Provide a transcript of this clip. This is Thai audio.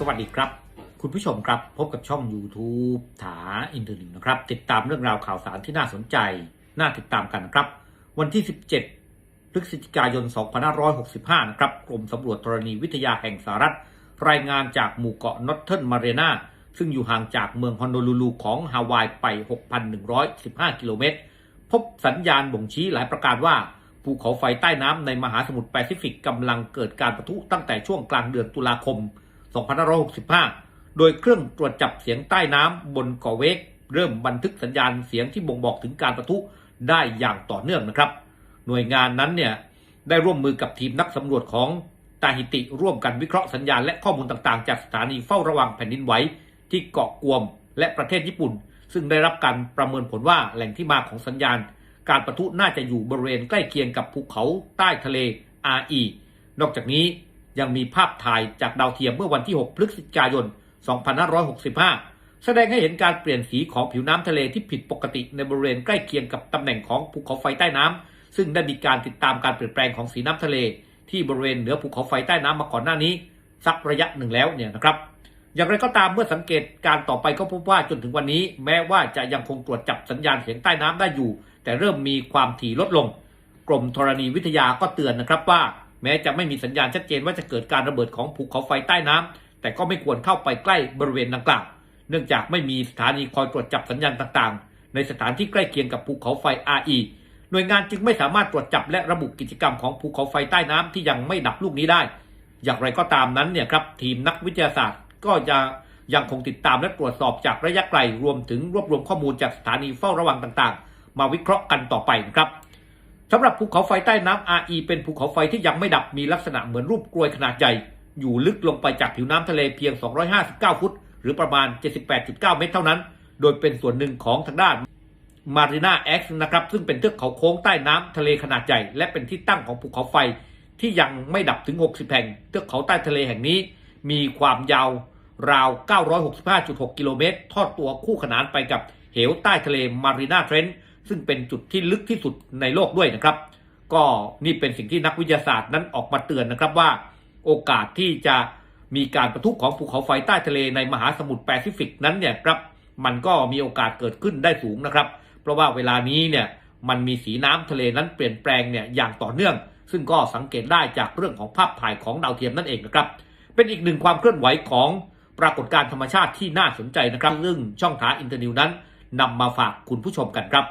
สวัสดีครับ คุณผู้ชมครับพบกับช่อง YouTube ถาอินเทอร์นนะครับ ติดตามเรื่องราวข่าวสารที่น่าสนใจ น่าติดตามกันนะครับ วันที่ 17 พฤศจิกายน 2565 นะครับ กรมสำรวจธรณีวิทยาแห่งสหรัฐ รายงานจากหมู่เกาะนอตเทิร์นมาเรนาซึ่งอยู่ห่างจากเมืองฮอนโนลูลูของฮาวายไป 6,115 กิโลเมตร พบสัญญาณบ่งชี้หลายประการว่าภูเขาไฟใต้น้ำในมหาสมุทรแปซิฟิกกำลังเกิดการปะทุตั้งแต่ช่วงกลางเดือนตุลาคม 2565 โดยเครื่องตรวจจับเสียงใต้น้ำบนเกาะเวก เริ่มบันทึกสัญญาณเสียงที่บ่งบอกถึงการประทุได้อย่างต่อเนื่องนะครับ หน่วยงานนั้นเนี่ยได้ร่วมมือกับทีมนักสำรวจของตาฮิติร่วมกันวิเคราะห์สัญญาณและข้อมูลต่างๆ จากสถานีเฝ้าระวังแผ่นดินไหวที่เกาะกวมและประเทศญี่ปุ่น ซึ่งได้รับการประเมินผลว่าแหล่งที่มาของสัญญาณ การประทุน่าจะอยู่บริเวณใกล้เคียงกับภูเขาใต้ทะเล RE นอกจากนี้ ยังมีภาพถ่ายจากดาวเทียมเมื่อวันที่ 6 พฤศจิกายน 2565 แสดงให้เห็นการเปลี่ยนสีของผิวน้ำทะเลที่ผิดปกติในบริเวณใกล้เคียงกับตำแหน่งของภูเขาไฟใต้น้ำซึ่งได้มีการติดตามการเปลี่ยนแปลงของสีน้ำทะเล ที่บริเวณเหนือภูเขาไฟใต้น้ำมาก่อนหน้านี้ สักระยะหนึ่งแล้วเนี่ยนะครับอย่างไรก็ตามเมื่อสังเกตการต่อไปก็พบว่าจนถึงวันนี้ แม้ว่าจะยังคงตรวจจับสัญญาณเสียงใต้น้ำได้อยู่ แต่เริ่มมีความถี่ลดลง กรมธรณีวิทยาก็เตือนนะครับว่า แม้จะไม่มีสัญญาณชัดเจนว่าจะเกิดการระเบิดของภูเขาไฟใต้น้ำแต่ก็ไม่ควรเข้าไปใกล้บริเวณดังกล่าว เนื่องจากไม่มีสถานีคอยตรวจจับสัญญาณต่างๆ ในสถานที่ใกล้เคียงกับภูเขาไฟ RE หน่วยงานจึงไม่สามารถตรวจจับและระบุกิจกรรมของภูเขาไฟใต้น้ำที่ยังไม่ดับลูกนี้ได้ อย่างไรก็ตามนั้นเนี่ยครับทีมนักวิทยาศาสตร์ก็จะยังคงติดตามและตรวจสอบจากระยะไกลรวมถึงรวบรวมข้อมูลจากสถานีเฝ้าระวังต่างๆ มาวิเคราะห์กันต่อไปนะครับ สำหรับภูเขาไฟใต้น้ำ RE เป็นภูเขาไฟที่ยังไม่ดับมีลักษณะเหมือนรูปกลวยขนาดใหญ่ อยู่ลึกลงไปจากผิวน้ำทะเลเพียง 259 ฟุต หรือประมาณ 78.9 เมตรเท่านั้น โดยเป็นส่วนหนึ่งของทางด้านมารีนาเอ็กซ์นะครับ ซึ่งเป็นเทือกเขาโค้งใต้น้ำทะเลขนาดใหญ่ และเป็นที่ตั้งของภูเขาไฟที่ยังไม่ดับถึง 60 แห่ง เทือกเขาใต้ทะเลแห่งนี้ มีความยาวราว 965.6 กิโลเมตร ทอดตัวคู่ขนานไปกับเหวใต้ทะเลมารีนาเทรนต์ ซึ่งเป็นจุดที่ลึกที่สุดในโลกด้วยนะครับ ก็นี่เป็นสิ่งที่นักวิทยาศาสตร์นั้นออกมาเตือนนะครับว่า โอกาสที่จะมีการประทุของภูเขาไฟใต้ทะเลในมหาสมุทรแปซิฟิกนั้นเนี่ยครับมันก็มีโอกาสเกิดขึ้นได้สูงนะครับ เพราะว่าเวลานี้เนี่ยมันมีสีน้ำทะเลนั้นเปลี่ยนแปลงเนี่ยอย่างต่อเนื่อง ซึ่งก็สังเกตได้จากเรื่องของภาพถ่ายของดาวเทียมนั่นเองนะครับ เป็นอีกหนึ่งความเคลื่อนไหวของปรากฏการณ์ธรรมชาติที่น่าสนใจนะครับ ซึ่งช่องถาอินเตอร์นิวนั้นนำมาฝากคุณผู้ชมกันครับ